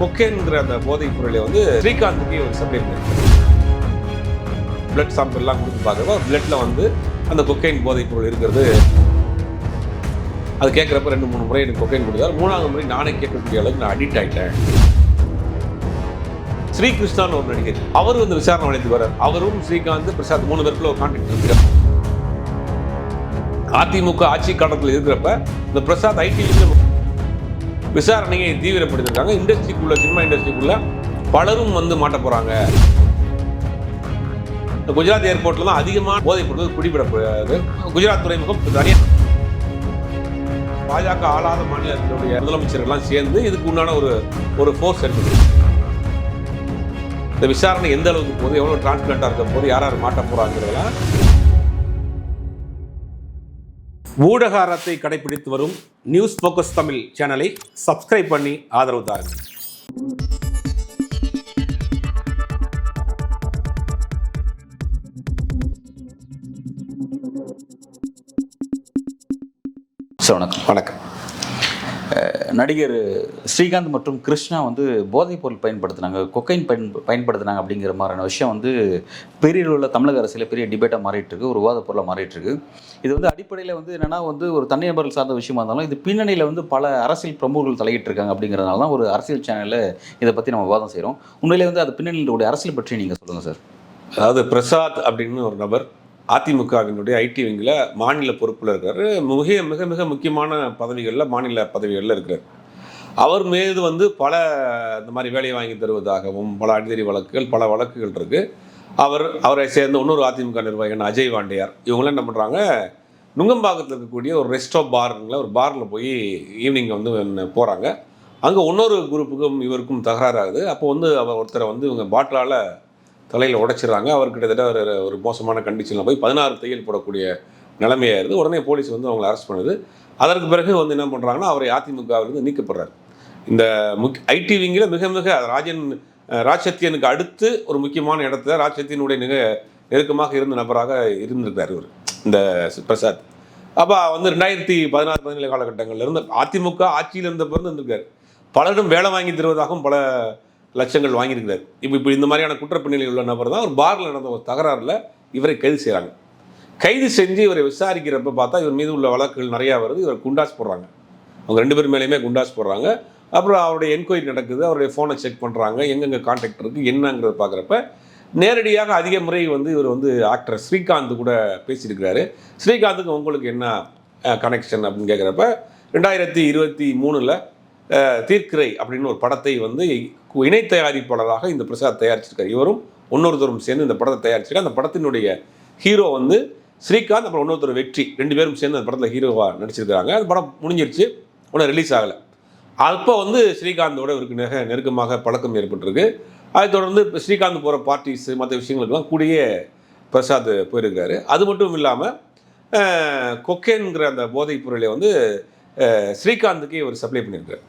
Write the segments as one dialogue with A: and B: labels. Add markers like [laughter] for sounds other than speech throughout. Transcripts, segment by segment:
A: கொக்கேன்கிற அந்த போதைப் பொருளை வந்து ஸ்ரீகாந்துக்கு ஒரு சப்ளை பிளட் சாம்பிள்லாம் கொடுத்து பார்க்குறப்ப பிளட்டில் வந்து அந்த கொக்கைன் போதைப் பொருள் இருக்கிறது. அது கேட்குறப்ப ரெண்டு மூணு முறை எனக்கு கொக்கைன் கொடுத்தாரு. மூணாவது முறை நானே கேட்கக்கூடிய அளவுக்கு நான் அடிக்ட் ஆகிட்டேன் ஸ்ரீகிருஷ்ணான்னு ஒரு நடிகர் அவரும் வந்து விசாரணை வளைந்து வர்றார். அவரும் ஸ்ரீகாந்த் பிரசாத் மூணு பேருக்குள்ள ஒரு கான்டாக்ட் இருக்கிறார். அதிமுக ஆட்சி காலத்தில் இருக்கிறப்ப இந்த பிரசாத் ஐடி விசாரணையை தீவிரப்படுத்திருக்காங்க இண்டஸ்ட்ரிக்குள்ள சினிமா இண்டஸ்ட்ரிக்குள்ள பலரும் வந்து மாட்ட போறாங்க. இந்த குஜராத் ஏர்போர்ட்ல தான் அதிகமான போதைப் பொருட்கள் பிடிபடப்படுது குஜராத் துறைமுகம் தனியாக பாஜக ஆளாத மாநிலத்தினுடைய முதலமைச்சர்கள்லாம் சேர்ந்து இதுக்கு உண்டான ஒரு ஒரு ஃபோர்ஸ் எடுத்து இந்த விசாரணை எந்த அளவுக்கு போகுது எவ்வளோ டிரான்ஸ்பரண்டாக இருக்க போது யார் யார் மாட்ட போகிறாங்கிறதெல்லாம் ஊடக அறத்தை கடைபிடித்து வரும் நியூஸ் ஃபோக்கஸ் தமிழ் சேனலை சப்ஸ்கிரைப் பண்ணி ஆதரவு தாருங்கள்.
B: வணக்கம்.
A: வணக்கம்.
B: நடிகர் ஸ்ரீகாந்த் மற்றும் கிருஷ்ணா வந்து போதைப் பொருள் பயன்படுத்தினாங்க கொக்கைன் பயன் பயன்படுத்தினாங்க அப்படிங்கிற மாதிரியான விஷயம் வந்து பெரிய அளவில் தமிழக அரசியல் பெரிய டிபேட்டாக மாறிட்டு இருக்கு ஒரு விவாத பொருளாக மாறிட்டு இருக்கு இது வந்து அடிப்படையில் வந்து என்னென்னா வந்து ஒரு தனிநபர்கள் சார்ந்த விஷயமா இருந்தாலும் இது பின்னணியில் வந்து பல அரசியல் பிரமுகர்கள் தலையிட்டு இருக்காங்க அப்படிங்கிறதுனால தான் ஒரு அரசியல் சேனலில் இதை பற்றி நம்ம விவாதம் செய்கிறோம் உண்மையிலே வந்து அது பின்னணியில் உடைய அரசியல் பற்றி நீங்கள் சொல்லுங்கள் சார்.
A: அதாவது பிரசாத் அப்படின்னு ஒரு நபர் அதிமுகவினுடைய ஐடி விங்கில் மாநில பொறுப்பில் இருக்கார். மிக மிக மிக முக்கியமான பதவிகளில் மாநில பதவிகளில் இருக்கிறார். அவர் மீது வந்து பல இந்த மாதிரி வேலையை வாங்கி தருவதாகவும் பல அடிதடி வழக்குகள் பல வழக்குகள் இருக்குது அவர் அவரை சேர்ந்த இன்னொரு அதிமுக நிர்வாகிகள் அஜய் வாண்டியார் இவங்களாம் என்ன பண்ணுறாங்க நுங்கம்பாக்கத்தில் இருக்கக்கூடிய ஒரு ரெஸ்டோ பாருங்கள ஒரு பாரில் போய் ஈவினிங் வந்து போகிறாங்க அங்கே இன்னொரு குரூப்புக்கும் இவருக்கும் தகராறு ஆகுது. அப்போ வந்து அவர் ஒருத்தரை வந்து இவங்க பாட்டிலால் தலையில் உடைச்சிடுறாங்க. அவர் கிட்டத்தட்ட ஒரு ஒரு மோசமான கண்டிஷனில் போய் பதினாறு தையல் போடக்கூடிய நிலைமையாயிருது உடனே போலீஸ் வந்து அவங்களை அரெஸ்ட் பண்ணுது. அதற்கு பிறகு வந்து என்ன பண்ணுறாங்கன்னா அவரை அதிமுகவிலிருந்து நீக்கப்படுறார். இந்த முக் ஐடி விங்கில் மிக மிக ராஜன் அஹ், ராஜ்சத்தியனுக்கு அடுத்து ஒரு முக்கியமான இடத்துல ராஜ்சத்தியனுடைய மிக நெருக்கமாக இருந்த நபராக இருந்திருக்கார் இவர். இந்த பிரசாத். அப்போ வந்து ரெண்டாயிரத்தி பதினாறு பதினேழு காலகட்டங்களில் இருந்து அதிமுக ஆட்சியில் இருந்த பிறந்து இருந்திருக்காரு பலரும் வேலை வாங்கி தருவதாகவும் பல லட்சங்கள் வாங்கியிருக்கிறார். இப்போ இப்போ இந்த மாதிரியான குற்றப்பின்னணியில் உள்ள நபர் தான் ஒரு பாரில் நடந்த ஒரு தகராறில் இவரை கைது செய்கிறாங்க கைது செஞ்சு இவரை விசாரிக்கிறப்ப பார்த்தா இவர் மீது உள்ள வழக்குகள் நிறையா வருது. இவர் குண்டாஸ் போடுறாங்க. அவங்க ரெண்டு பேர் மேலேயுமே குண்டாஸ் போடுறாங்க. அப்புறம் அவருடைய என்கொயரி நடக்குது. அவருடைய ஃபோனை செக் பண்ணுறாங்க எங்கெங்கே கான்டாக்ட் இருக்குது என்னங்கிறத பார்க்குறப்ப நேரடியாக அதிக முறை வந்து இவர் வந்து ஆக்டர் ஸ்ரீகாந்த் கூட பேசியிருக்கிறாரு. ஸ்ரீகாந்துக்கு உங்களுக்கு என்ன கனெக்ஷன் அப்படின்னு கேட்குறப்ப ரெண்டாயிரத்தி இருபத்தி மூணில் தீர்க்கிரை அப்படின்னு ஒரு படத்தை வந்து இணை தயாரிப்பாளராக இந்த பிரசாத் தயாரிச்சிருக்காரு. இவரும் இன்னொருத்தரும் சேர்ந்து இந்த படத்தை தயாரிச்சிருக்காரு. அந்த படத்தினுடைய ஹீரோ வந்து ஸ்ரீகாந்த் அப்புறம் இன்னொருத்தர் வெற்றி. ரெண்டு பேரும் சேர்ந்து அந்த படத்தில் ஹீரோவாக நடிச்சிருக்காங்க அந்த படம் முடிஞ்சிருச்சு. ஒன்றும் ரிலீஸ் ஆகலை. அப்போ வந்து ஸ்ரீகாந்தோட இவருக்கு நெக நெருக்கமாக பழக்கம் ஏற்பட்டிருக்கு. அதை தொடர்ந்து இப்போ ஸ்ரீகாந்த் போகிற பார்ட்டிஸ் மற்ற விஷயங்களுக்கெல்லாம் கூடிய பிரசாத் போயிருக்காரு அது மட்டும் இல்லாமல் கொக்கேன்கிற அந்த போதைப் பொருளை வந்து ஸ்ரீகாந்துக்கே இவர் சப்ளை பண்ணியிருக்காரு.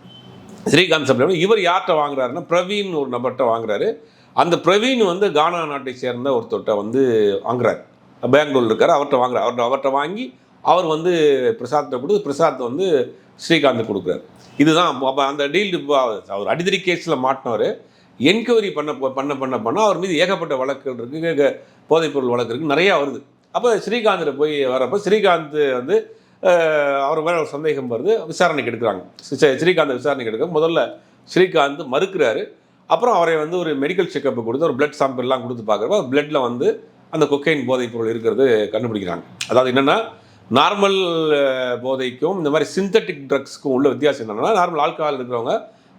A: ஸ்ரீகாந்த் சப்ளை பண்ணி இவர் யார்கிட்ட வாங்குறாருன்னா பிரவீன் ஒரு நபர்கிட்ட வாங்குறாரு. அந்த பிரவீன் வந்து கானா நாட்டை சேர்ந்த ஒருத்தர்கிட்ட வந்து வாங்குறாரு. பெங்களூர் இருக்கார் அவர்கிட்ட வாங்குறாரு. அவர்கிட்ட அவர்கிட்ட வாங்கி அவர் வந்து பிரசாத்தை கொடுத்து பிரசாத் வந்து ஸ்ரீகாந்த் கொடுக்குறாரு. இதுதான் அப்போ அந்த டீல் அவர் அடிதடி கேஸில் மாட்டினவர். என்கொயரி பண்ண பண்ண பண்ண பண்ண அவர் மீது ஏகப்பட்ட வழக்குகள் இருக்குது போதைப்பொருள் வழக்கு இருக்குது நிறையா வருது. அப்போ ஸ்ரீகாந்தில் போய் வரப்போ ஸ்ரீகாந்த் வந்து அவர் மேலே ஒரு சந்தேகம் வருது. விசாரணைக்கு எடுக்கிறாங்க. ஸ்ரீகாந்த் விசாரணைக்கு எடுக்க முதல்ல ஸ்ரீகாந்த் மறுக்கிறாரு. அப்புறம் அவரை வந்து ஒரு மெடிக்கல் செக்கப் கொடுத்து ஒரு பிளட் சாம்பிள்லாம் கொடுத்து பார்க்குறப்ப பிளட்டில் வந்து அந்த கொக்கைன் போதைப் பொருள் இருக்கிறது கண்டுபிடிக்கிறாங்க. அதாவது என்னென்னா நார்மல் போதைக்கும் இந்த மாதிரி சிந்தட்டிக் ட்ரக்ஸ்க்கும் உள்ள வித்தியாசம் என்னென்னா நார்மல் ஆல்கஹால் இருக்கிறவங்க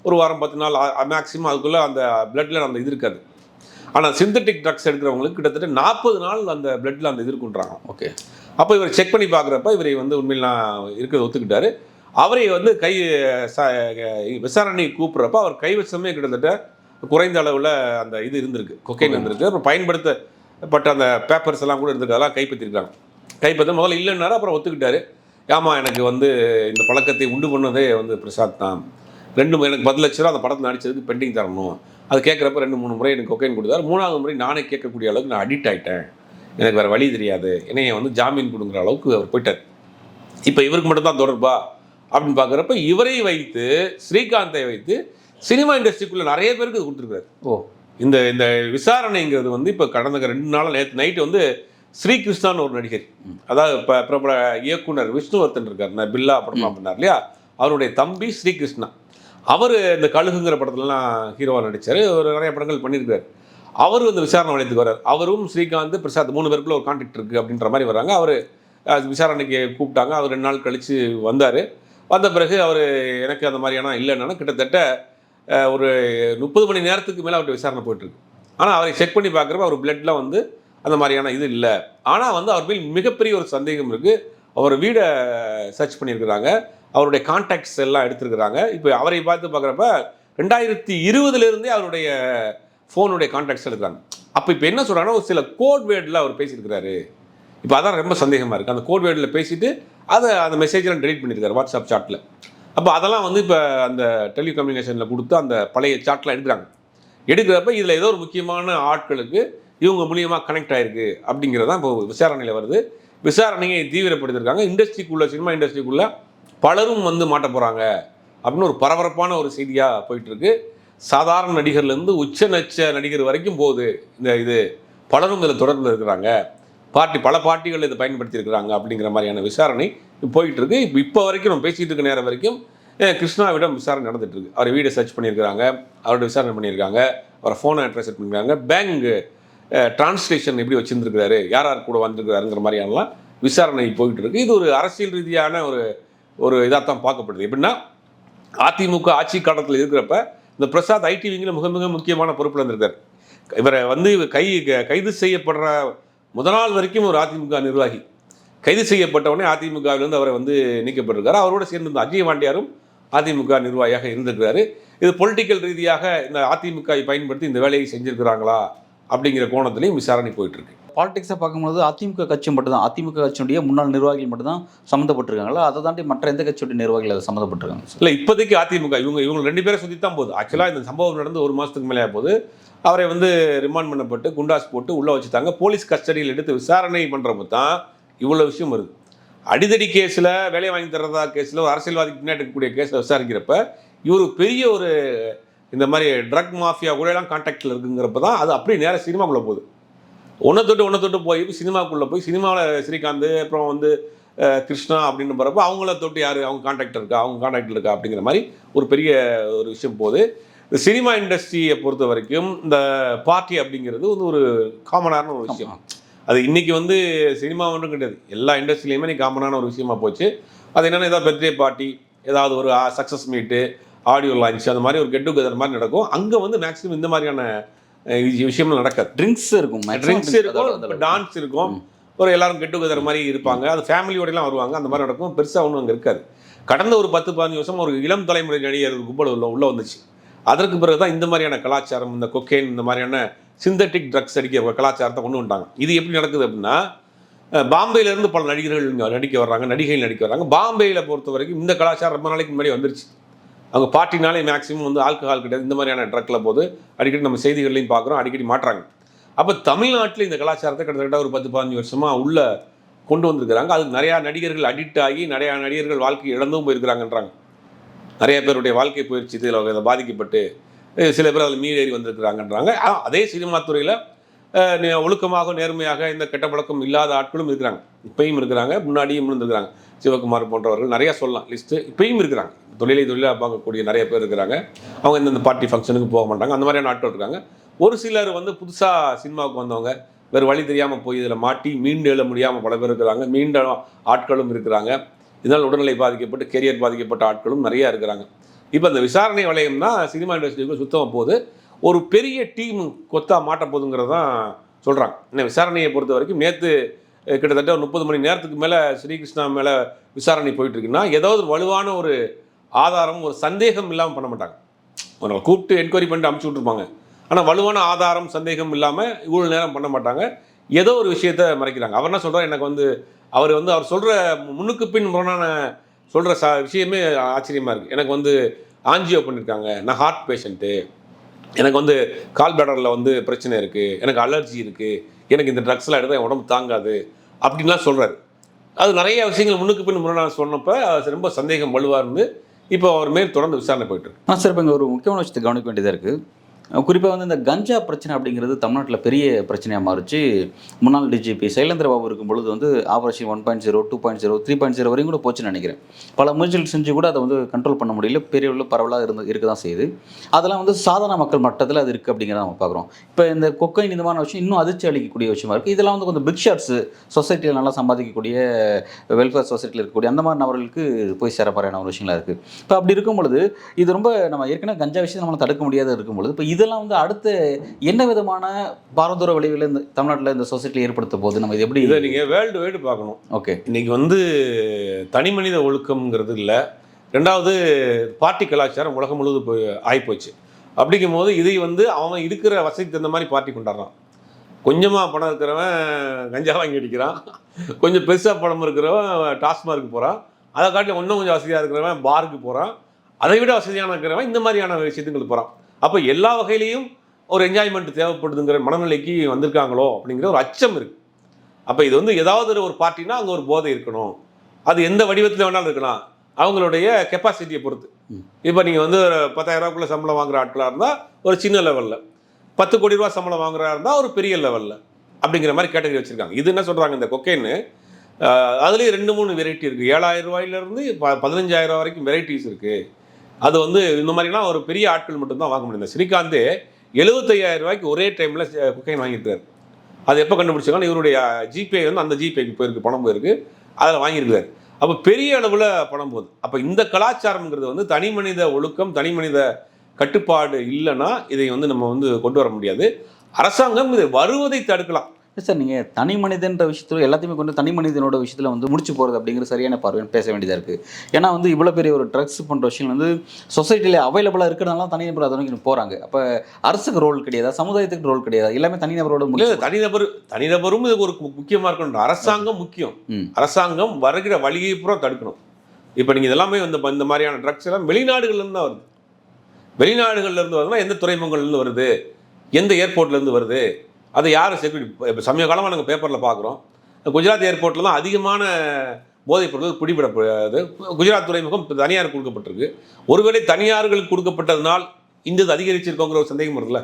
A: ஒரு வாரம் பத்து நாள் மேக்ஸிமம் அதுக்குள்ளே அந்த பிளட்டில் அந்த இது இருக்காது. ஆனால் சிந்தட்டிக் ட்ரக்ஸ் எடுக்கிறவங்களுக்கு கிட்டத்தட்ட நாற்பது நாள் அந்த பிளட்டில் அந்த இது இருக்குன்றாங்க
B: ஓகே
A: அப்போ இவர் செக் பண்ணி பார்க்குறப்ப இவரை வந்து உண்மையில் நான் இருக்கிறத ஒத்துக்கிட்டாரு. அவரை வந்து கை ச- விசாரணை கூப்பிட்றப்ப அவர் கைவசமே கிட்டத்தட்ட குறைந்த அளவில் அந்த இது இருந்திருக்கு. கொக்கைன் இருந்திருக்கு. அப்புறம் பயன்படுத்தப்பட்ட அந்த பேப்பர்ஸ் எல்லாம் கூட இருந்திருக்கு. அதெல்லாம் கைப்பற்றிருக்காங்க. கைப்பற்ற முதல்ல இல்லைன்னாரு அப்புறம் ஒத்துக்கிட்டாரு. ஆமா எனக்கு வந்து இந்த பழக்கத்தை உண்டு பண்ணதே வந்து பிரசாத் தான். ரெண்டு எனக்கு பத்து லட்ச ரூபா அந்த படத்தில் நடிச்சதுக்கு பெண்டிங் தரணும். அது கேட்குறப்ப ரெண்டு மூணு முறை எனக்கு கொக்கைன் கொடுத்தாரு. மூணாவது முறை நானே கேட்கக்கூடிய அளவுக்கு நான் அடிக்ட் ஆயிட்டேன். எனக்கு வேறு வழி தெரியாது. என்னைய வந்து ஜாமீன் கொடுக்குற அளவுக்கு அவர் போயிட்டார். இப்போ இவருக்கு மட்டும் தான் தொடர்பா? அப்படின்னு பார்க்குறப்ப இவரை வைத்து ஸ்ரீகாந்தை வைத்து சினிமா இண்டஸ்ட்ரிக்குள்ளே நிறைய பேருக்கு இது கொடுத்துருக்காரு
B: ஓ.
A: இந்த இந்த விசாரணைங்கிறது வந்து இப்போ கடந்த ரெண்டு நாள் நேற்று நைட்டு வந்து ஸ்ரீகிருஷ்ணான்னு ஒரு நடிகர். அதாவது இப்போ பிரபல இயக்குனர் விஷ்ணுவர்தன் இருக்கார். பில்லா படமா பண்ணார் இல்லையா? அவருடைய தம்பி ஸ்ரீகிருஷ்ணா. அவர் இந்த கழுகுங்கிற படத்துலலாம் ஹீரோவாக நடித்தார் ஒரு நிறைய படங்கள் பண்ணியிருக்காரு அவர் வந்து விசாரணை வளையத்துக்கு வர்றார். அவரும் ஸ்ரீகாந்த் பிரசாத் மூணு பேருக்குள்ள ஒரு கான்டாக்ட் இருக்குது அப்படின்ற மாதிரி வராங்க அவர் விசாரணைக்கு கூப்பிட்டாங்க. அவர் ரெண்டு நாள் கழித்து வந்தார். வந்த பிறகு அவர் எனக்கு அந்த மாதிரியான இல்லைன்னா கிட்டத்தட்ட ஒரு முப்பது மணி நேரத்துக்கு மேலே அவர்கிட்ட விசாரணை போயிட்டுருக்கு. ஆனால் அவரை செக் பண்ணி பார்க்குறப்ப அவர் பிளட்லாம் வந்து அந்த மாதிரியான இது இல்லை. ஆனால் வந்து அவர் மேல் மிகப்பெரிய ஒரு சந்தேகம் இருக்குது அவர் வீடை சர்ச் பண்ணியிருக்கிறாங்க. அவருடைய கான்டாக்ட்ஸ் எல்லாம் எடுத்திருக்கிறாங்க. இப்போ அவரை பார்த்து பார்க்குறப்ப ரெண்டாயிரத்தி இருபதுலேருந்தே அவருடைய ஃபோனுடைய கான்டாக்ட்ஸ் எடுக்கிறாங்க. அப்போ இப்போ என்ன சொல்கிறாங்கன்னா ஒரு சில கோட் வேர்டில் அவர் பேசியிருக்கிறாரு. இப்போ அதான் ரொம்ப சந்தேகமாக இருக்குது அந்த கோட் வேர்டில் பேசிட்டு அதை அந்த மெசேஜெலாம் டெலிட் பண்ணியிருக்காரு வாட்ஸ்அப் சாட்டில் அப்போ அதெல்லாம் வந்து இப்போ அந்த டெலிகம்யூனிகேஷனில் கொடுத்து அந்த பழைய சாட்லாம் எடுக்கிறாங்க. எடுக்கிறப்ப இதில் ஏதோ ஒரு முக்கியமான ஆட்களுக்கு இவங்க மூலியமாக கனெக்ட் ஆகிருக்கு அப்படிங்கிறது தான் இப்போ விசாரணையில் வருது. விசாரணையை தீவிரப்படுத்தியிருக்காங்க. இண்டஸ்ட்ரிக்குள்ளே சினிமா இண்டஸ்ட்ரிக்குள்ளே பலரும் வந்து மாட்ட போகிறாங்க அப்படின்னு ஒரு பரபரப்பான ஒரு செய்தியாக போயிட்டுருக்கு. சாதாரண நடிகர்லேருந்து உச்ச நட்ச நடிகர் வரைக்கும் போகுது இந்த இது. பலரும் இதில் தொடர்பில் இருக்கிறாங்க. பார்ட்டி பல பார்ட்டிகள் இதை பயன்படுத்தியிருக்கிறாங்க அப்படிங்கிற மாதிரியான விசாரணை போயிட்டுருக்கு. இப்போ இப்போ வரைக்கும் நம்ம பேசிகிட்டு இருக்க நேரம் வரைக்கும் கிருஷ்ணாவிடம் விசாரணை நடந்துட்டு இருக்கு. அவர் வீடை சர்ச் பண்ணியிருக்கிறாங்க. அவரோட விசாரணை பண்ணியிருக்காங்க. அவரை ஃபோனை அட்ரஸ் பண்ணியிருக்காங்க. பேங்க் டிரான்ஸ்லேஷன் எப்படி வச்சுருந்துருக்கிறாரு? யார் யார் கூட வந்திருக்கிறாருங்கிற மாதிரியானலாம் விசாரணை போயிட்டு இருக்கு இது ஒரு அரசியல் ரீதியான ஒரு ஒரு இதாக தான் பார்க்கப்படுது. எப்படின்னா அதிமுக ஆட்சி காலத்தில் இருக்கிறப்ப இந்த பிரசாத் ஐடி விங்கில் மிக மிக முக்கியமான பொறுப்பில் இருந்திருக்கார் இவரை வந்து கை கைது செய்யப்படுற முத நாள் வரைக்கும் ஒரு அதிமுக நிர்வாகி. கைது செய்யப்பட்ட உடனே அதிமுகவிலிருந்து அவரை வந்து நீக்கப்பட்டிருக்காரு. அவரோட சேர்ந்து இந்த அஜய் வாண்டியாரும் அதிமுக நிர்வாகியாக இருந்திருக்கிறாரு. இது பொலிட்டிக்கல் ரீதியாக இந்த அதிமுகவை பயன்படுத்தி இந்த வேலையை செஞ்சிருக்கிறாங்களா? அப்படிங்கிற கோணத்திலையும் விசாரணை போயிட்டு இருக்கு
B: பாலிடிக்ஸை பார்க்கும்போது அதிமுக கட்சி மட்டும்தான். அதிமுக கட்சியுடைய முன்னாள் நிர்வாகிகள் மட்டும்தான் சம்மந்தப்பட்டிருக்காங்களா? அதை தாண்டி மற்ற எந்த கட்சியுடைய நிர்வாகிகள் அதை சம்மந்தப்பட்டிருக்காங்க?
A: இல்லை இப்போதைக்கு அதிமுக இவங்க இவங்க ரெண்டு பேரை சுற்றி தான் போகுது. ஆக்சுவலாக இந்த சம்பவம் நடந்து ஒரு மாதத்துக்கு மேலே போகுது அவரை வந்து ரிமாண்ட் பண்ணப்பட்டு குண்டாஸ் போட்டு உள்ளே வச்சுட்டாங்க. போலீஸ் கஸ்டடியில் எடுத்து விசாரணை பண்ணுறப்ப தான் இவ்வளோ விஷயம் வருது. அடிதடி கேஸில் வேலை வாங்கி தர்றதா கேஸில் ஒரு அரசியல்வாதிக்கு பின்னாடி இருக்கக்கூடிய கேஸில் விசாரிக்கிறப்ப இவர் பெரிய ஒரு இந்த மாதிரி ட்ரக் மாஃபியா கூட எல்லாம் கான்டாக்டில் இருக்குங்கிறப்ப தான் அது அப்படியே நேராக சினிமாக்குள்ளே போகுது. ஒன்றை தொட்டு ஒன்றை தொட்டு போய் சினிமாக்குள்ளே போய் சினிமாவில் ஸ்ரீகாந்த் அப்புறம் வந்து கிருஷ்ணா அப்படின்னு போகிறப்ப அவங்கள தொட்டு யார் அவங்க கான்டாக்ட் இருக்கா அவங்க கான்டாக்டில் இருக்கா அப்படிங்கிற மாதிரி ஒரு பெரிய ஒரு விஷயம் போகுது. இந்த சினிமா இண்டஸ்ட்ரியை பொறுத்த வரைக்கும் இந்த பார்ட்டி அப்படிங்கிறது வந்து ஒரு காமனான ஒரு விஷயம். அது இன்னைக்கு வந்து சினிமா ஒன்றும் கிடையாது. எல்லா இண்டஸ்ட்ரியிலையுமே நீ காமனான ஒரு விஷயமா போச்சு. அது என்னென்னா ஏதாவது பர்த்டே பார்ட்டி ஏதாவது ஒரு சக்ஸஸ் மீட்டு ஆடியோ லான்ச் அந்த மாதிரி ஒரு கெட் டுகெதர் மாதிரி நடக்கும். அங்கே வந்து மேக்ஸிமம் இந்த மாதிரியான விஷயங்கள் நடக்காது.
B: ட்ரிங்க்ஸ் இருக்கும்.
A: ட்ரிங்க்ஸ் இருக்கும் டான்ஸ் இருக்கும். ஒரு எல்லாரும் கெட் டுகெதர் மாதிரி இருப்பாங்க. அது ஃபேமிலியோடலாம் வருவாங்க. அந்த மாதிரி நடக்கும். பெருசாக ஒன்றும் அங்கே இருக்காது. கடந்த ஒரு பத்து பதினஞ்சு வருஷம் ஒரு இளம் தலைமுறை நடிகர் கும்பல் உள்ள உள்ள வந்துச்சு. அதற்கு பிறகு தான் இந்த மாதிரியான கலாச்சாரம் இந்த கொக்கேன் இந்த மாதிரியான சிந்தட்டிக் ட்ரக்ஸ் அடிக்கிற கலாச்சாரத்தை கொண்டு வந்துட்டாங்க. இது எப்படி நடக்குது அப்படின்னா அஹ், பாம்பேல இருந்து பல நடிகர்கள் இங்க நடிக்க வர்றாங்க நடிகைகள் நடிக்க வர்றாங்க. பாம்பேயில் பொறுத்த வரைக்கும் இந்த கலாச்சாரம் ரொம்ப நாளைக்கு முன்னாடி வந்துருச்சு. அவங்க பார்ட்டினாலே மேக்ஸிமம் வந்து ஆல்கஹால் கிடையாது. இந்த மாதிரியான ட்ரக்கில் போது அடிக்கடி நம்ம செய்திகள்லையும் பார்க்குறோம் அடிக்கடி மாட்டுறாங்க. அப்போ தமிழ்நாட்டில் இந்த கலாச்சாரத்தை கிட்டத்தட்ட ஒரு பத்து பதினஞ்சு வருஷமாக உள்ள கொண்டு வந்திருக்கிறாங்க. அதுக்கு நிறையா நடிகர்கள் அடிக்ட் ஆகி நிறையா நடிகர்கள் வாழ்க்கை இழந்தும் போயிருக்கிறாங்கன்றாங்க. நிறைய பேருடைய வாழ்க்கை போயிடுச்சு இதில் இதை பாதிக்கப்பட்டு சில பேர் அதில் மீறேறி வந்திருக்கிறாங்கன்றாங்க. அதே சினிமா துறையில் ஒழுக்கமாக நேர்மையாக இந்த கெட்ட பழக்கம் இல்லாத ஆட்களும் இருக்கிறாங்க. இப்பயும் இருக்கிறாங்க முன்னாடியும் இருந்திருக்கிறாங்க. சிவகுமார் போன்றவர்கள் நிறையா சொல்லலாம். லிஸ்ட்டு இப்பயும் இருக்கிறாங்க. தொழிலை தொழிலாக பார்க்கக்கூடிய நிறைய பேர் இருக்கிறாங்க. அவங்க இந்தந்த பார்ட்டி ஃபங்க்ஷனுக்கு போக மாட்டாங்க. அந்த மாதிரியான ஆட்கள் இருக்காங்க. ஒரு சிலர் வந்து புதுசாக சினிமாவுக்கு வந்தவங்க. வேறு வழி தெரியாமல் போய் இதில் மாட்டி மீண்டு எழ முடியாமல் பல பேர் இருக்கிறாங்க. மீண்ட ஆட்களும் இருக்கிறாங்க. இதனால் உடல்நிலை பாதிக்கப்பட்டு கெரியர் பாதிக்கப்பட்ட ஆட்களும் நிறையா இருக்கிறாங்க. இப்போ இந்த விசாரணை வளையம் தான் சினிமா இண்டஸ்ட்ரிக்கு சுத்தமாக போகுது. ஒரு பெரிய டீம் கொத்தா மாட்ட தான் சொல்கிறாங்க இன்னும் விசாரணையை பொறுத்த வரைக்கும் நேற்று கிட்டத்தட்ட ஒரு முப்பது மணி நேரத்துக்கு மேலே ஸ்ரீகிருஷ்ணா மேலே விசாரணை போயிட்டுருக்குன்னா ஏதாவது ஒரு வலுவான ஒரு ஆதாரம் ஒரு சந்தேகம் இல்லாமல் பண்ண மாட்டாங்க. ஒரு கூப்பிட்டு என்கொயரி பண்ணிட்டு அமுச்சு விட்ருப்பாங்க ஆனால் வலுவான ஆதாரம் சந்தேகம் இல்லாமல் இவ்வளோ நேரம் பண்ண மாட்டாங்க. ஏதோ ஒரு விஷயத்த மறைக்கிறாங்க. அவர் என்ன சொல்கிறார் எனக்கு வந்து அவர் வந்து அவர் சொல்கிற முன்னுக்கு பின் முரணான சொல்கிற ச விஷயமே ஆச்சரியமாக இருக்குது எனக்கு வந்து ஆஞ்சியோ பண்ணியிருக்காங்க நான் ஹார்ட் பேஷண்ட்டு எனக்கு வந்து கால் பேடரில் வந்து பிரச்சனை இருக்குது எனக்கு அலர்ஜி இருக்குது எனக்கு இந்த ட்ரக்ஸ்லாம் எடுத்தால் என் உடம்பு தாங்காது அப்படின்லாம் சொல்கிறாரு அது நிறைய விஷயங்கள் முன்னுக்கு பின் முரணாக சொன்னப்போ அது ரொம்ப சந்தேகம் வலுவாக இருந்து இப்போ அவர் மேல் தொடர்ந்து விசாரணை போயிட்டு இருக்கு.
B: சார் இப்போ இங்கே ஒரு முக்கியமான விஷயத்தை கவனிக்க வேண்டியதாக இருக்குது குறிப்பாக வந்து இந்த கஞ்சா பிரச்சனை அப்படிங்கிறது தமிழ்நாட்டில் பெரிய பிரச்சனையாக மாறிச்சு. முன்னாள் டிஜிபி சைலேந்திர பாபு இருக்கும் பொழுது வந்து operation one point zero two point zero three point zero வரையும் கூட போச்சுன்னு நினைக்கிறேன். பல முயற்சிகள் செஞ்சு கூட அதை வந்து கண்ட்ரோல் பண்ண முடியல. பெரிய அளவில் பரவலாக இருந்து இருக்க தான் செய்யுது. அதெல்லாம் வந்து சாதாரண மக்கள் மட்டத்தில் அது இருக்குது அப்படிங்கிறத நம்ம பார்க்குறோம். இப்போ இந்த கொக்கைன் இதுமான விஷயம் இன்னும் அதிர்ச்சி அளிக்கக்கூடிய விஷயமா இருக்குது இதெல்லாம் வந்து கொஞ்சம் பிக் ஷாட்ஸ் சொசைட்டியில் நல்லா சம்பாதிக்கக்கூடிய வெல்ஃபேர் சொசைட்டியில் இருக்கக்கூடிய அந்த மாதிரி நபர்களுக்கு போய் சேரப்பாறையான ஒரு விஷயங்களா இருக்குது இப்போ அப்படி இருக்கும் பொழுது இது ரொம்ப நம்ம ஏற்கனவே கஞ்சா விஷயம் நம்மளால் தடுக்க முடியாத இருக்கும் பொழுது இப்போ இதெல்லாம் வந்து அடுத்து என்ன விதமான பாரதூர விளைவுகளை இந்த தமிழ்நாட்டில் இந்த சொசைட்டியில் ஏற்படுத்த போகுது? நம்ம இது எப்படி
A: இதை நீங்கள் வேர்ல்டு வைடு பார்க்கணும்.
B: ஓகே
A: இன்னைக்கு வந்து தனி மனித ஒழுக்கம்ங்கிறது இல்லை. ரெண்டாவது பார்ட்டி கலாச்சாரம் உலகம் முழுவதும் போய் ஆகிப்போச்சு அப்படிங்கும் போது இதை வந்து அவன் இருக்கிற வசதிக்கு தகுந்த மாதிரி பார்ட்டி கொண்டாடுறான். கொஞ்சமாக பணம் இருக்கிறவன் கஞ்சா வாங்கி அடிக்கிறான். கொஞ்சம் பெருசாக பணம் இருக்கிறவன் டாஸ்மார்க்கு போகிறான் அதை காட்டிலும் இன்னும் கொஞ்சம் வசதியாக இருக்கிறவன் பாருக்கு போகிறான் அதை விட வசதியான இருக்கிறவன் இந்த மாதிரியான விஷயத்துங்களுக்கு போகிறான் அப்போ எல்லா வகையிலையும் ஒரு என்ஜாய்மெண்ட் தேவைப்படுதுங்கிற மனநிலைக்கு வந்திருக்காங்களோ அப்படிங்கிற ஒரு அச்சம் இருக்குது அப்போ இது வந்து ஏதாவது ஒரு பார்ட்டினா அங்கே ஒரு போதை இருக்கணும். அது எந்த வடிவத்தில் வேணாலும் இருக்கலாம். அவங்களுடைய கெப்பாசிட்டியை பொறுத்து. இப்போ நீங்கள் வந்து ஒரு பத்தாயிரம் ரூபாய்க்குள்ள சம்பளம் வாங்குற ஆட்களாக இருந்தால் ஒரு சின்ன லெவலில் பத்து கோடி ரூபா சம்பளம் வாங்குறா இருந்தால் ஒரு பெரிய லெவலில் அப்படிங்கிற மாதிரி கேட்டகரி வச்சுருக்காங்க. இது என்ன சொல்கிறாங்க இந்த கொக்கைன்னு அதுலேயும் ரெண்டு மூணு வெரைட்டி இருக்குது ஏழாயிரம் ரூபாயிலேருந்து ப பதினஞ்சாயிரம் வரைக்கும் வெரைட்டிஸ் இருக்குது அது வந்து இந்த மாதிரிலாம் ஒரு பெரிய ஆட்கள் மட்டும்தான் வாங்க முடியும். ஸ்ரீகாந்த் ஸ்ரீகாந்தே எழுபத்தையாயிரம் ரூபாய்க்கு ஒரே டைமில் குக்கைன் வாங்கியிருக்காரு. அது எப்போ கண்டுபிடிச்சாங்கன்னா இவருடைய ஜிபே வந்து அந்த ஜிபேக்கு போயிருக்கு பணம் போயிருக்கு. அதில் வாங்கியிருக்காரு. அப்போ பெரிய அளவில் பணம் போகுது. அப்போ இந்த கலாச்சாரம்ங்கிறது வந்து தனி மனித ஒழுக்கம் தனி மனித கட்டுப்பாடு இல்லைன்னா இதை வந்து நம்ம வந்து கொண்டு வர முடியாது. அரசாங்கம் இதை வருவதை தடுக்கலாம்.
B: சார் நீங்கள் தனி மனிதன்ற விஷயத்தில் எல்லாத்தையுமே கொண்டு தனி மனிதனோட விஷயத்தில் வந்து முடிச்சு போகிறது அப்படிங்கிற சரியான பார்வைன்னு பேச வேண்டியதாக இருக்குது ஏன்னா வந்து இவ்வளோ பெரிய ஒரு ட்ரக்ஸ் பண்ணுற விஷயம் வந்து சொசைட்டியில் அவைலபிளாக இருக்கிறனால தனி நபர் அதை நோக்கி போகிறாங்க அப்போ அரசுக்கு ரோல் கிடையாதா? சமுதாயத்துக்கு ரோல் கிடையாதா? எல்லாமே தனிநபரோட முடிச்சு
A: தனிநபர் தனிநபரும் இது ஒரு முக்கியமாக இருக்கணும். அரசாங்கம் முக்கியம். அரசாங்கம் வருகிற வழியை பூரா தடுக்கணும். இப்போ நீங்கள் இதெல்லாமே வந்து இந்த மாதிரியான ட்ரக்ஸ் எல்லாம் வெளிநாடுகள்லேருந்து தான் வருது. வெளிநாடுகள்ல இருந்து வருதுன்னா எந்த துறைமுகங்கள்லேருந்து வருது? எந்த ஏர்போர்ட்லேருந்து வருது? அதை யார் செக்யூரிட்டி இப்போ சமீப காலமாக நாங்கள் பேப்பரில் பார்க்குறோம் குஜராத் ஏர்போர்ட்டில் தான் அதிகமான போதைப் பொருட்கள் பிடிபடப்படுது. குஜராத் துறைமுகம் இப்ப தனியார் கொடுக்கப்பட்டிருக்கு. ஒருவேளை தனியார்களுக்கு கொடுக்கப்பட்டதுனால் இந்த அதிகரிச்சிருக்கோங்கிற ஒரு சந்தேகம் வருதுல்ல?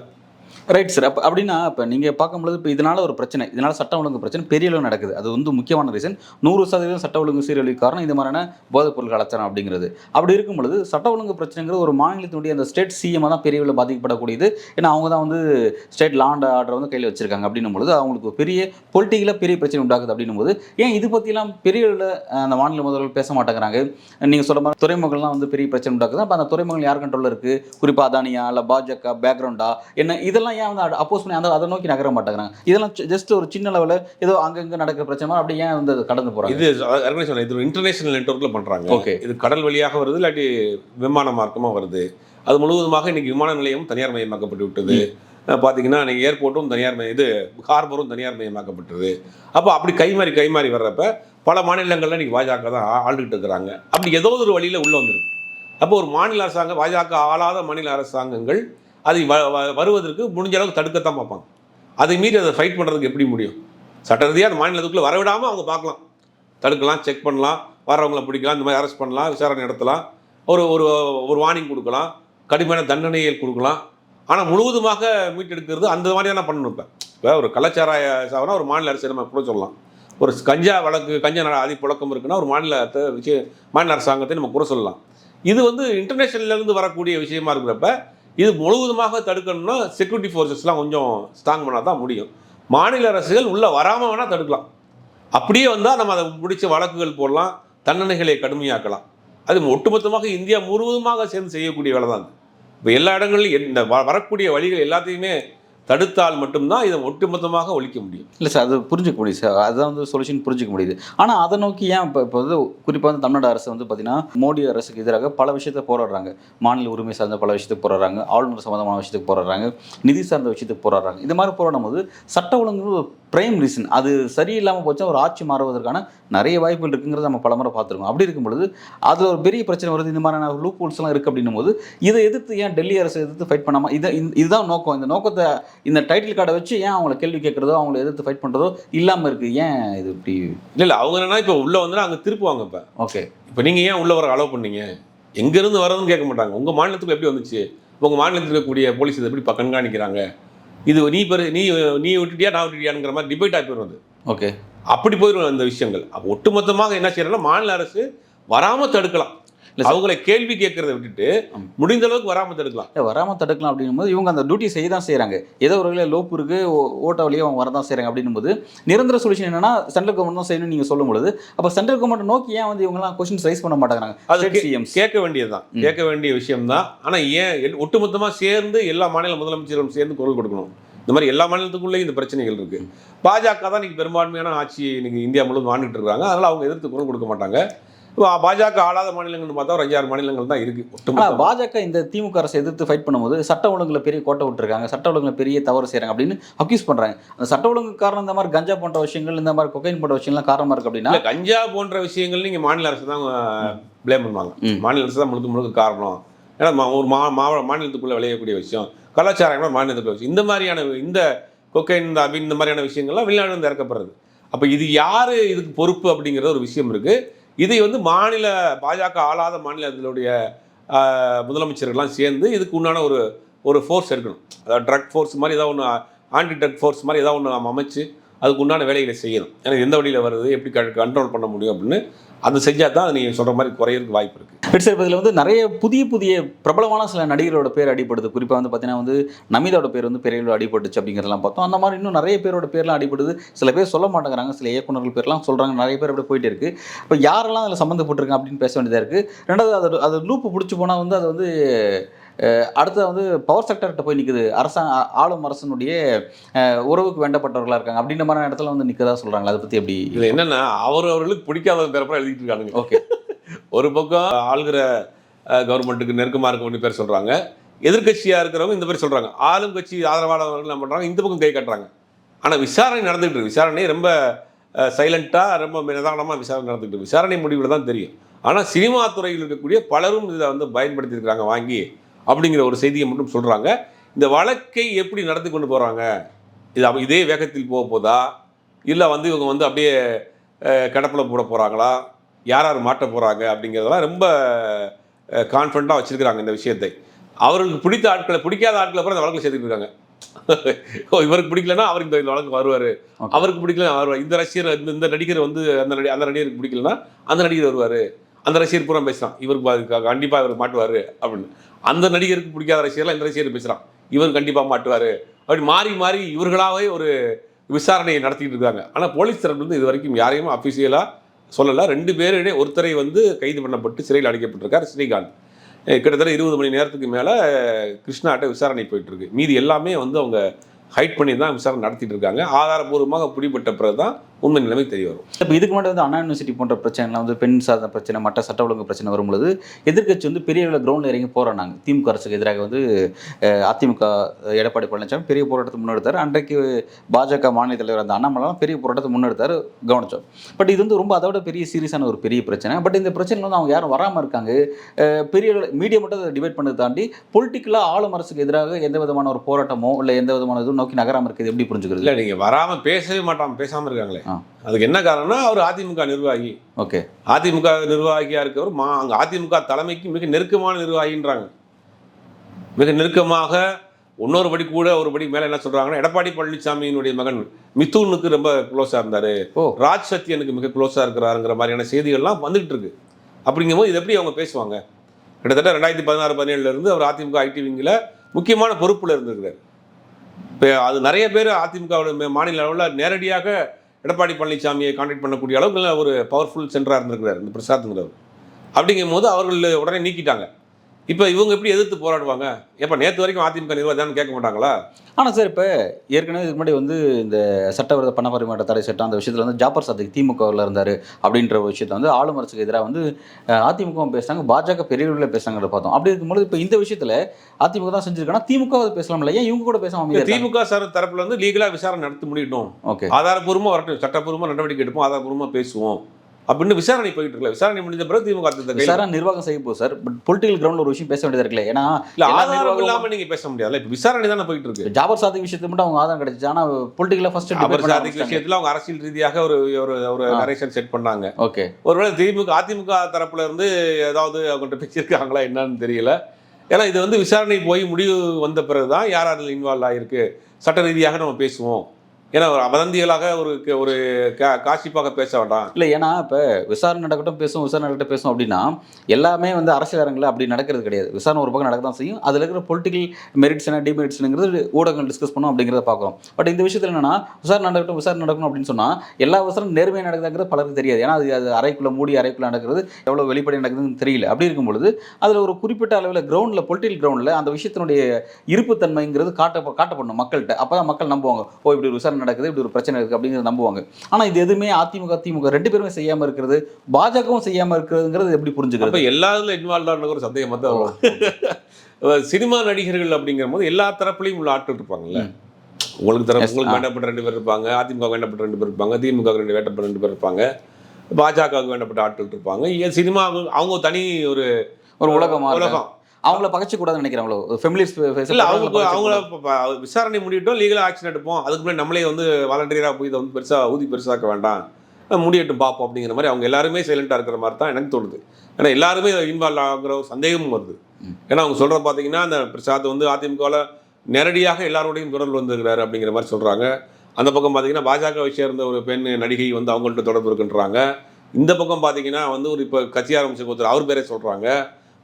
B: ரைட் சார் அப்போ அப்படின்னா இப்போ நீங்கள் பார்க்கும்பொழுது இப்போ இதனால ஒரு பிரச்சனை. இதனால சட்டம் ஒழுங்கு பிரச்சனை பெரிய அளவு நடக்குது. அது வந்து முக்கியமான ரீசன் நூறு சதவீதம் சட்ட ஒழுங்கு சீரழிவு காரணம் இது மாதிரியான போதைப் பொருள் கலாச்சாரம் அப்படிங்கிறது. அப்படி இருக்கும் பொழுது சட்ட ஒழுங்கு பிரச்சனைங்கிறது ஒரு மாநிலத்தினுடைய அந்த ஸ்டேட் சிஎம் தான் பெரிய அளவில் பாதிக்கப்படக்கூடியது. ஏன்னா அவங்க தான் வந்து ஸ்டேட் லாண்ட் ஆர்டர் வந்து கையில் வச்சிருக்காங்க அப்படின்னும் பொழுது அவங்களுக்கு பெரிய பொலிட்டிக்கலாக பெரிய பிரச்சனை உண்டாகுது அப்படின்னும் போது ஏன் இது பற்றிலாம் பெரிய அளவில் அந்த மாநில முதல்வர்கள் பேச மாட்டேங்கிறாங்க? நீங்கள் சொல்ல மாதிரி துறைமுகங்கள்லாம் வந்து பெரிய பிரச்சனை உண்டாக்குது. அப்போ அந்த துறைமுகங்கள் யார் கண்ட்ரோலில் இருக்குது குறிப்பாக அதானியா இல்லை பாஜக பேக்ரவுண்டா என்ன இதெல்லாம் ஏன் வந்து அப்போஸ் பண்ணி அந்த அதை நோக்கி நகர மாட்டேங்கிறாங்க. இதெல்லாம் ஜஸ்ட் ஒரு சின்ன லெவலில் ஏதோ அங்கங்கே நடக்கிற பிரச்சனை அப்படி ஏன் வந்து கடந்து போகிறாங்க
A: இது சொன்னேன் இது இன்டர்நேஷனல் நெட்ஒர்க்கில் பண்ணுறாங்க
B: ஓகே
A: இது கடல் வழியாக வருது இல்லாட்டி விமான மார்க்கமாக வருது. அது முழுவதுமாக இன்னைக்கு விமான நிலையம் தனியார் மயமாக்கப்பட்டு விட்டது. பார்த்தீங்கன்னா இன்னைக்கு ஏர்போர்ட்டும் தனியார் மயம் இது ஹார்பரும் தனியார் மயமாக்கப்பட்டது. அப்போ அப்படி கைமாறி கைமாறி வர்றப்ப பல மாநிலங்கள்ல இன்னைக்கு பாஜக தான் ஆண்டுகிட்டு இருக்கிறாங்க. அப்படி ஏதோ ஒரு வழியில் உள்ளே வந்துருக்கு. அப்போ ஒரு மாநில அரசாங்கம் பாஜக ஆளாத மாநில அரசாங்கங்கள் அதை வ- வ- வருவதற்கு முடிஞ்ச அளவுக்கு தடுக்கத்தான் பார்ப்பாங்க. அதை மீறி அதை ஃபைட் பண்ணுறதுக்கு எப்படி முடியும்? சட்ட ரீதியாக அந்த மாநிலத்துக்குள்ளே வரவிடாமல் அவங்க பார்க்கலாம். தடுக்கலாம் செக் பண்ணலாம். வரவங்களை பிடிக்கலாம் இந்த மாதிரி அரெஸ்ட் பண்ணலாம் விசாரணை நடத்தலாம். ஒரு ஒரு ஒரு வார்னிங் கொடுக்கலாம். கடுமையான தண்டனைகள் கொடுக்கலாம். ஆனால் முழுவதுமாக மீட்டெடுக்கிறது அந்த மாதிரியான பண்ணணும் இப்போ. இப்போ ஒரு கலாச்சார சாவனா ஒரு மாநில அரசு நம்ம கூட சொல்லலாம். ஒரு கஞ்சா வழக்கு கஞ்சா அதி புழக்கம் இருக்குன்னா ஒரு மாநிலத்தை விஷய மாநில அரசாங்கத்தை நம்ம கூட சொல்லலாம். இது வந்து இன்டர்நேஷனல்லேருந்து வரக்கூடிய விஷயமா இருக்கிறப்ப இது முழுவதுமாக தடுக்கணும்னா செக்யூரிட்டி ஃபோர்ஸஸ்லாம் கொஞ்சம் ஸ்ட்ராங் பண்ணால் தான் முடியும். மாநில அரசுகள் உள்ளே வராமல் வேணால் தடுக்கலாம். அப்படியே வந்தால் நம்ம அதை பிடிச்ச வழக்குகள் போடலாம் தண்டனைகளை கடுமையாக்கலாம். அது ஒட்டுமொத்தமாக இந்தியா முழுவதுமாக சேர்ந்து செய்யக்கூடிய வேலை தான் இப்போ எல்லா இடங்கள்லையும் இந்த வ- வரக்கூடிய வழிகள் எல்லாத்தையுமே தடுத்தால் மட்டும்தான் இதை ஒட்டுமொத்தமாக ஒழிக்க முடியும்.
B: இல்லை சார் அது புரிஞ்சுக்க முடியுது சார். அதுதான் வந்து சொல்யூஷன் புரிஞ்சுக்க முடியுது. ஆனால் அதை நோக்கி ஏன் இப்போ இப்போ வந்து குறிப்பாக வந்து தமிழ்நாடு அரசு வந்து பார்த்தீங்கன்னா மோடி அரசுக்கு எதிராக பல விஷயத்தை போராடுறாங்க. மாநில உரிமை சார்ந்த பல விஷயத்துக்கு போராடுறாங்க. ஆளுநர் சம்மந்தமான விஷயத்துக்கு போராடுறாங்க. நிதி சார்ந்த விஷயத்துக்கு போராடுறாங்க. இந்த மாதிரி போராடும் போது சட்ட ஒழுங்கு ஒரு பிரைம் ரீசன் அது சரியில்லாமல் போச்சா ஒரு ஆட்சி மாறுவதற்கான நிறைய வாய்ப்புகள் இருக்குங்கிறத நம்ம பல முறை பார்த்துருக்கோம். அப்படி இருக்கும் பொழுது அதில் ஒரு பெரிய பிரச்சனை வருது. இந்த மாதிரியான லூப் ஹோல்ஸ்லாம் இருக்குது அப்படின்னும் போது இதை எதிர்த்து ஏன் டெல்லி அரசு எதிர்த்து ஃபைட் பண்ணாமல் இதை இதுதான் நோக்கம். இந்த நோக்கத்தை இந்த டைட்டில் கார்டை வச்சு ஏன் அவங்கள கேள்வி கேட்குறதோ அவங்கள எதிர்த்து ஃபைட் பண்ணுறதோ இல்லாமல் இருக்குது ஏன் இது இப்படி?
A: இல்லை இல்லை அவங்க என்னன்னா இப்போ உள்ளே வந்துன்னா அங்கே திருப்புவாங்க இப்போ.
B: ஓகே.
A: இப்போ நீங்கள் ஏன் உள்ளே வர அலோவ் பண்ணீங்க? எங்கேருந்து வரதுன்னு கேட்க மாட்டாங்க. உங்கள் மாநிலத்துக்கு எப்படி வந்துச்சு? உங்கள் மாநிலத்தில் இருக்கக்கூடிய போலீஸ் இதை எப்படி கண்காணிக்கிறாங்க? இது நீ பெரு நீ நீ விட்டுட்டியா நான் விட்டுட்டியாங்கிற மாதிரி டிபேட் ஆகி போயிடும் அது.
B: ஓகே.
A: அப்படி போயிடும் அந்த விஷயங்கள். அப்ப ஒட்டுமொத்தமாக என்ன செய்யறோம்னா மாநில அரசு வராமல் தடுக்கலாம்.
B: இல்ல.
A: அவங்களை கேள்வி கேட்கறத விட்டுட்டு. முடிந்த அளவுக்கு வராமல் தடுக்கலாம்.
B: இல்லை வராமல் தடுக்கலாம் அப்படின்னும் போது இவங்க அந்த டியூட்டி செய்ய தான் செய்கிறாங்க ஏதோ ஒரு வகையில் லோப் இருக்கு ஓட்ட வழியாக அவங்க வரதான் செய்கிறாங்க அப்படின்னும் போது நிரந்தர சொல்யூஷன் என்னன்னா சென்ட்ரல் கவர்மெண்ட் தான் செய்யணும்னு நீங்கள் சொல்லும் பொழுது அப்போ சென்ட்ரல் கவர்மெண்ட் நோக்கி ஏன் வந்து இவங்கலாம் கொஸ்டின்ஸ் ரைஸ் பண்ண மாட்டேங்கிறாங்க?
A: அது கேட்க வேண்டியதுதான். கேட்க வேண்டிய விஷயம்தான். ஆனா ஏன் எல்- ஒட்டுமொத்தமா சேர்ந்து எல்லா மாநில முதலமைச்சரும் சேர்ந்து குரல் கொடுக்கணும். இந்த மாதிரி எல்லா மாநிலத்துக்குள்ளேயும் இந்த பிரச்சனைகள் இருக்கு. பாஜக தான் இன்னைக்கு பெரும்பான்மையான ஆட்சி இன்னைக்கு இந்தியா முழுவதும் வாழ்ந்துட்டு இருக்காங்க அதனால அவங்க எதிர்த்து குரல் கொடுக்க மாட்டாங்க. பாஜக ஆளாத மாநிலங்கள்னு பார்த்தா ஒரு அஞ்சாறு மாநிலங்கள் தான் இருக்கு
B: ஆனால் பாஜக இந்த திமுக அரசை எதிர்த்து ஃபைட் பண்ணும்போது சட்ட ஒழுங்குல பெரிய கோட்டை விட்டுருக்காங்க சட்ட ஒழுங்குல பெரிய தவறு செய்கிறாங்க அப்படின்னு அக்யூஸ் பண்ணுறாங்க அந்த சட்ட ஒழுங்கு காரணம் இந்த மாதிரி கஞ்சா போன்ற விஷயங்கள் இந்த மாதிரி கொக்கைன் போன்ற விஷயங்கள்லாம் காரணமாக இருக்கு அப்படின்னா
A: கஞ்சா போன்ற விஷயங்கள் நீங்க மாநில அரசு தான் ப்ளேம் பண்ணுவாங்க. மாநில அரசு தான் முழுக்க முழுக்க காரணம். ஏன்னா மா- ஒரு மா மாவ மாநிலத்துக்குள்ள விளையக்கூடிய விஷயம் கலாச்சாரம் கூட மாநிலத்துக்குள்ள விஷயம். இந்த மாதிரியான இந்த கொக்கைன் இந்த அபின் இந்த மாதிரியான விஷயங்கள்லாம் வெளிநாடு வந்து இறக்கப்படுறது. அப்போ இது யாரு இதுக்கு பொறுப்பு அப்படிங்கிற ஒரு விஷயம் இருக்கு. இதை வந்து மாநில பாஜக ஆளாத மாநிலத்தினுடைய முதலமைச்சர்கள்லாம் சேர்ந்து இதுக்கு உண்டான ஒரு ஒரு ஃபோர்ஸ் எடுக்கணும். அதாவது ட்ரக் ஃபோர்ஸ் மாதிரி ஏதாவது ஒன்று ஆன்டி ட்ரக் ஃபோர்ஸ் மாதிரி ஏதாவது ஒன்று அமைச்சு அதுக்கு உண்டான வேலைகளை செய்யணும். எனக்கு எந்த வழியில் வருது எப்படி கண்ட்ரோல் பண்ண முடியும் அப்படின்னு அது செஞ்சால் தான் நீங்கள் சொல்கிற மாதிரி குறையிறதுக்கு வாய்ப்பு இருக்குது
B: பட் வந்து நிறைய புதிய புதிய பிரபலமான சில நடிகரோட பேர் அடிபடுது. குறிப்பாக வந்து பார்த்தீங்கன்னா வந்து நமிதாவோட பேர் வந்து பெரிய அடிபட்டுச்சு அப்படிங்கிறதெல்லாம் பார்த்தோம். அந்த மாதிரி இன்னும் நிறைய பேரோட பேர்லாம் அடிபடுது. சில பேர் சொல்ல மாட்டேங்கிறாங்க. சில இயக்குனர்கள் பேர்லாம் சொல்கிறாங்க நிறைய பேர் அப்படி போயிட்டு இருக்குது இப்போ யாரெல்லாம் அதில் சம்மந்தப்பட்டிருக்காங்க அப்படின்னு பேச வேண்டியதாக இருக்குது ரெண்டாவது அது அது லூப்பு பிடிச்சி போனால் வந்து அது வந்து அஹ், அடுத்து வந்து பவர் செக்டர்கிட்ட போய் நிற்குது அரசாங்க ஆளும் அரசனுடைய உறவுக்கு வேண்டப்பட்டவர்களாக இருக்காங்க. அப்படின்ற மாதிரி இடத்துல வந்து நிற்கதா சொல்கிறாங்க அதை பற்றி எப்படி
A: இதில் என்னென்னா அவர் அவர்களுக்கு பிடிக்காத பேரப்பா எழுதிட்டு இருக்கானுங்க.
B: ஓகே. [laughs]
A: ஒரு பக்கம் ஆளுகிற கவர்மெண்ட்டுக்கு நெருக்கமாக இருக்க வேண்டிய பேர் சொல்கிறாங்க எதிர்க்கட்சியாக இருக்கிறவங்க இந்த பேர் சொல்கிறாங்க ஆளும் கட்சி ஆதரவாளர்கள் என்ன பண்ணுறாங்க இந்த பக்கம் கை கட்டுறாங்க. ஆனால் விசாரணை நடந்துகிட்டு இருக்கு. விசாரணை ரொம்ப சைலண்ட்டாக ரொம்ப நிதானமாக விசாரணை நடந்துகிட்டு இருக்கு. விசாரணை முடிவில் தான் தெரியும். ஆனால் சினிமா துறையில் இருக்கக்கூடிய பலரும் இதை வந்து பயன்படுத்தியிருக்கிறாங்க வாங்கி. அப்படிங்கிற ஒரு செய்தியை மட்டும் சொல்கிறாங்க இந்த வழக்கை எப்படி நடத்தி கொண்டு போகிறாங்க இது இதே வேகத்தில் போக போதா? இல்லை வந்து இவங்க வந்து அப்படியே கடப்பில் போட போகிறாங்களா யார் யார் மாட்ட போகிறாங்க அப்படிங்கிறதெல்லாம் ரொம்ப கான்ஃபிடண்ட்டாக வச்சுருக்கிறாங்க இந்த விஷயத்தை. அவர்களுக்கு பிடித்த ஆட்களை பிடிக்காத ஆட்களை அப்புறம் இந்த வழக்கில் சேர்த்துட்டு இருக்காங்க. இவருக்கு பிடிக்கலன்னா அவர் இந்த வழக்கு வருவார். அவருக்கு பிடிக்கல வருவார். இந்த ரசிகர் இந்த இந்த நடிகர் வந்து அந்த நடி அந்த நடிகருக்கு பிடிக்கலன்னா அந்த நடிகர் வருவார். அந்த ரசிகர் பூரா பேசுகிறான் இவருக்கு பா- கண்டிப்பா இவர் மாட்டுவார் அப்படின்னு. அந்த நடிகருக்கு பிடிக்காத ரசிகர்லாம் இந்த ரசிகர் பேசுகிறான் இவர் கண்டிப்பாக மாட்டுவார். அப்படி மாறி மாறி இவர்களாகவே ஒரு விசாரணையை நடத்திட்டு இருக்காங்க. ஆனால் போலீஸ் தரப்புலேருந்து வந்து இது வரைக்கும் யாரையும் அஃபிஷியலாக சொல்லலை. ரெண்டு பேருடைய ஒருத்தரை வந்து கைது பண்ணப்பட்டு சிறையில் அடைக்கப்பட்டிருக்கார் ஸ்ரீகாந்த். கிட்டத்தட்ட இருபது மணி நேரத்துக்கு மேலே கிருஷ்ணாட்ட விசாரணை போயிட்டுருக்கு மீதி எல்லாமே வந்து அவங்க ஹைட் பண்ணி தான் விசாரணை நடத்திட்டு இருக்காங்க. ஆதாரபூர்வமாக பிடிபட்ட பிறகு தான் உண்மை நிலைமை தெரிய வரும்.
B: இப்போ இதுக்கு முன்னாடி வந்து அண்ணா யூனிவர்சிட்டி போன்ற பிரச்சனைலாம் வந்து பெண் சார்ந்த பிரச்சனை மற்ற சட்ட ஒழுங்கு பிரச்சனை வரும்பொழுது எதிர்க்கட்சி வந்து பெரிய அளவில் கிரவுண்டில் இறங்கி போராடினாங்க. திமுக அரசுக்கு எதிராக வந்து அதிமுக எடப்பாடி பழனிசாமி பெரிய போராட்டத்தை முன்னெடுத்தார். அன்றைக்கு பாஜக மாநில தலைவர் அந்த அண்ணாமலாம் பெரிய போராட்டத்தை முன்னெடுத்தார் கவனிச்சோம். பட் இது வந்து ரொம்ப அதோட பெரிய சீரியஸான ஒரு பெரிய பிரச்சனை. பட் இந்த பிரச்சனையில் வந்து அவங்க யாரும் வராமல் இருக்காங்க. பெரிய மீடியா மட்டும் அதை டிபேட் பண்ணதை தாண்டி பொலிட்டிக்கலாக ஆளும் அரசுக்கு எதிராக எந்த விதமான ஒரு போராட்டமோ இல்லை எந்த விதமான இதுவும் நோக்கி நகராமல் இருக்குது எப்படி புரிஞ்சுக்கிறது?
A: இல்லை நீங்கள் வராமல் பேசவே மாட்டாம பேசாமல் இருக்காங்களே. அதுக்கு என்ன காரணம்னா அவர் அதிமுக நிர்வாகி.
B: ஓகே.
A: அதிமுக நிர்வாகியாக இருக்கவர் மா அங்கே அதிமுக தலைமைக்கு மிக நெருக்கமான நிர்வாகின்றாங்க. மிக நெருக்கமாக இன்னொரு படி கூட ஒரு படி மேலே என்ன சொல்கிறாங்கன்னா எடப்பாடி பழனிசாமியினுடைய மகன் மிதுனுக்கு ரொம்ப க்ளோஸாக இருந்தார்.
B: ஓ.
A: ராஜ் சத்யனுக்கு மிக க்ளோஸாக இருக்கிறாருங்கிற மாதிரியான செய்திகள்லாம் வந்துகிட்டு இருக்கு. அப்படிங்கும்போது இது எப்படி அவங்க பேசுவாங்க? கிட்டத்தட்ட ரெண்டாயிரத்தி பதினாறு பதினேழுல இருந்து அவர் அதிமுக ஐடி விங்கில் முக்கியமான பொறுப்பில் இருந்திருக்கிறார். இப்போ அது நிறைய பேர் அதிமுகவோட மாநில அளவில் நேரடியாக எடப்பாடி பழனிசாமியை கான்டாக்ட் பண்ணக்கூடிய அளவுக்கு ஒரு பவர்ஃபுல் சென்டராக இருந்திருக்கிறார் இந்த பிரசாத்ங்கிறவர் அப்படிங்கும்போது அவர்கள் உடனே நீக்கிட்டாங்க. இப்போ இவங்க எப்படி எதிர்த்து போராடுவாங்க? எப்போ நேற்று வரைக்கும் அதிமுக நிர்வாகம் கேட்க மாட்டாங்களா?
B: ஆனால் சார் இப்போ ஏற்கனவே இதுக்கு முன்னாடி வந்து இந்த சட்டவிரோத பண பரிமாற்ற தடை சட்டம் அந்த விஷயத்தில் வந்து ஜாபர் சத்துக்கு திமுகவில் இருந்தார் அப்படின்ற விஷயத்தில் வந்து ஆளும் அரசுக்கு எதிராக வந்து அதிமுகவும் பேசுனாங்க பாஜக பெரிய அளவில் பேசுனாங்கிறத பார்த்தோம். அப்படி இருக்கும்போது இப்போ இந்த விஷயத்தில் அதிமுக தான் செஞ்சிருக்காங்கன்னா திமுக அதை பேசலாம்ல ஏன் இவங்க கூட பேசாம
A: இந்த
B: அமைதியா இருக்காங்க?
A: திமுக சார் தரப்புல வந்து லீகலாக விசாரணை நடத்தி முடியட்டும்.
B: ஓகே.
A: ஆதாரப்பூர்வமாக வரட்டும் சட்டப்பூர்வமாக நடவடிக்கை எடுப்போம் ஆதாரப்பூர்வமாக பேசுவோம். அப்படின்னு விசாரணை போயிட்டு இருக்கல விசாரணை முடிஞ்ச பிறகு திமுக
B: விசாரணை நிர்வாகம் செய்ய போகுது சார். பட் பொலிட்டிக்கல் கிரவுண்ட்ல ஒரு விஷயம் பேச வேண்டியதா இருக்குல்ல. ஏன்னா
A: இல்ல ஆதாரம் இல்லாம நீங்க பேச முடியாதுல்ல. இப்ப விசாரணை தானே போயிட்டு இருக்கு.
B: ஜாபர் சாதிக் விஷயத்தை மட்டும் அவங்க ஆதாரம் கிடைச்சு ஆனா பொலிட்டிக்கலா ஃபர்ஸ்ட்
A: அவர் சாதிக் விஷயத்துல அவங்க அரசியல் ரீதியாக ஒரு ஒரு ஒரு. நரேஷன் செட் பண்ணாங்க.
B: ஓகே.
A: ஒருவேளை திமுக அதிமுக தரப்புல இருந்து ஏதாவது அவங்கள்ட்ட பேசியிருக்காங்களா என்னன்னு தெரியல. ஏன்னா இது வந்து விசாரணை போய் முடிவு வந்த பிறகுதான் யார் அதில் இன்வால்வ் ஆகிருக்கு சட்ட ரீதியாக நம்ம பேசுவோம். ஏன்னா ஒரு அவதந்தியலாக ஒரு ஒரு கா- காசிப்பாக பேச வேண்டாம்.
B: இல்லை ஏன்னா இப்போ விசாரணை நடக்கட்டும் பேசும் விசாரணை நடக்கட்டும் பேசும் அப்படின்னா எல்லாமே வந்து அரசியல் அரங்கில் அப்படி நடக்கிறது கிடையாது. விசாரணை ஒரு பக்கம் நடக்க தான் செய்யும். அதில் இருக்கிற பொலிட்டிக்கல் மெரிட்ஸ் என்ன டிமெரிட்ஸ்ங்கிறது ஊடகங்கள் டிஸ்கஸ் பண்ணும் அப்படிங்கிறத பார்க்குறோம். பட் இந்த விஷயத்தில் என்னன்னா விசாரணை நடக்கட்டும் விசாரணை நடக்கணும் அப்படின்னு சொன்னால் எல்லா விசாரணை நேர்மையாக நடக்குதுங்கிறது பலருக்கு தெரியாது. ஏன்னா அது அது அறைக்குள்ளே மூடி அறைக்குள்ளே நடக்கிறது எவ்வளோ வெளிப்படை நடக்குதுன்னு தெரியல. அப்படி இருக்கும் பொழுது அதில் ஒரு குறிப்பிட்ட அளவில் கிரவுண்டில் பொலிட்டிக்கல் கிரவுண்டில் அந்த விஷயத்தினுடைய இருப்புத்தன்மைங்கிறது காட்ட காட்டப்படணும் மக்கள்கிட்ட. அப்போ தான் மக்கள் நம்புவாங்க. ஓ இப்படி ஒரு விசாரணை நடக்குது இப்படி ஒரு பிரச்சனை இருக்குது அப்படிங்கிறத நம்புவாங்க. ஆனால் இது எதுவுமே அதிமுக திமுக ரெண்டு பேருமே செய்யாமல் இருக்கிறது பாஜகவும் செய்யாமல் இருக்கிறதுங்கிறது எப்படி புரிஞ்சுக்கிறது?
A: எல்லா இதுல இன்வால்வ் ஆன ஒரு சந்தேகம் வரும் சினிமா நடிகர்கள் அப்படிங்கிற போது எல்லா தரப்புலையும் உள்ள ஆட்கள் இருப்பாங்கல்ல. உங்களுக்கு தரப்பு உங்களுக்கு. வேண்டப்பட்ட ரெண்டு பேர் இருப்பாங்க அதிமுக வேண்டப்பட்ட ரெண்டு பேர் இருப்பாங்க திமுக ரெண்டு வேண்டப்பட்ட ரெண்டு பேர் இருப்பாங்க பாஜகவுக்கு வேண்டப்பட்ட ஆட்கள் இருப்பாங்க. சினிமா அவங்க தனி ஒரு
B: ஒரு உலகமா.
A: உலகம்.
B: அவங்கள பகச்சு கூடாதுன்னு நினைக்கிறாங்களோ ஃபெமிலியர்
A: இல்ல அவங்க அவங்கள விசாரணை முடியட்டும் லீகலாக ஆக்ஷன் எடுப்போம். அதுக்கு முன்னாடி நம்மளே வந்து வாலண்டியராக போய் இதை வந்து பெருசா ஊதி பெருசாக்க வேண்டாம். முடியட்டும் பார்ப்போம் அப்படிங்கிற மாதிரி அவங்க எல்லாருமே சைலண்டாக இருக்கிற மாதிரி தான் எனக்கு தோணுது. ஏன்னா எல்லாருமே இன்வால்வ் ஆகிற ஒரு சந்தேகமும் வருது. ஏன்னா அவங்க சொல்ற பார்த்தீங்கன்னா அந்த பிரசாத் வந்து அதிமுகவில் நேரடியாக எல்லாரோடையும் தொடர்பு வந்திருக்கிறாரு அப்படிங்கிற மாதிரி சொல்றாங்க. அந்த பக்கம் பார்த்தீங்கன்னா பாஜகவை சேர்ந்த ஒரு பெண் நடிகை வந்து அவங்கள்ட்ட தொடர்பு இருக்குன்றாங்க. இந்த பக்கம் பார்த்தீங்கன்னா வந்து ஒரு இப்போ கட்சி ஆரம்பிச்ச ஒருத்தர் அவர் பேரே சொல்றாங்க.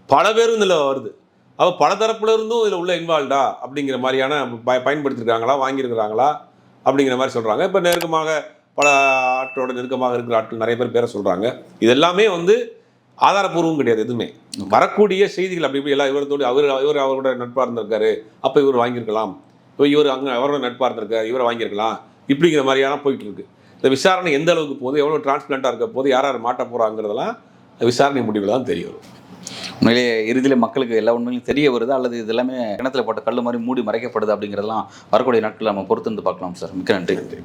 A: பல பேரும் இதில் வருது. அவ பல தரப்புல இருந்தும் இதில் உள்ள இன்வால்வ்டா அப்படிங்கிற மாதிரியான ப- பயன்படுத்திருக்காங்களா வாங்கியிருக்கிறாங்களா? அப்படிங்கிற மாதிரி சொல்றாங்க. இப்போ நெருக்கமாக பல ஆட்களோட நெருக்கமாக இருக்கிற ஆட்கள் நிறைய பேர் பேரை சொல்றாங்க. இது எல்லாமே வந்து ஆதாரப்பூர்வம் கிடையாது எதுவுமே. வரக்கூடிய செய்திகள் அப்படி இப்படி எல்லாம் இவரத்தோடு அவர் இவர் அவரோட நட்பாக இருந்திருக்காரு. அப்போ இவர் வாங்கியிருக்கலாம். இப்போ இவர் அங்கே அவரோட நட்பாக இருந்திருக்காரு. இவரை வாங்கியிருக்கலாம். இப்படிங்கிற மாதிரியான போயிட்டு இருக்கு இந்த விசாரணை எந்த அளவுக்கு போகுது? எவ்வளோ டிரான்ஸ்பிளண்ட்டாக இருக்க போது யார் யார் மாட்ட போகிறாங்கிறதெல்லாம் விசாரணை முடிவில் தான் தெரிய வரும்.
B: உண்மையிலேயே இறுதியில் மக்களுக்கு எல்லா உண்மையிலும் தெரிய வருது? அல்லது இது எல்லாமே கிணத்துல போட்ட கல் மாதிரி மூடி மறைக்கப்படுது அப்படிங்கிறதெல்லாம் வரக்கூடிய நாட்கள் நம்ம பொறுத்து வந்து பார்க்கலாம் சார். மிக்க நன்றி.
A: நன்றி.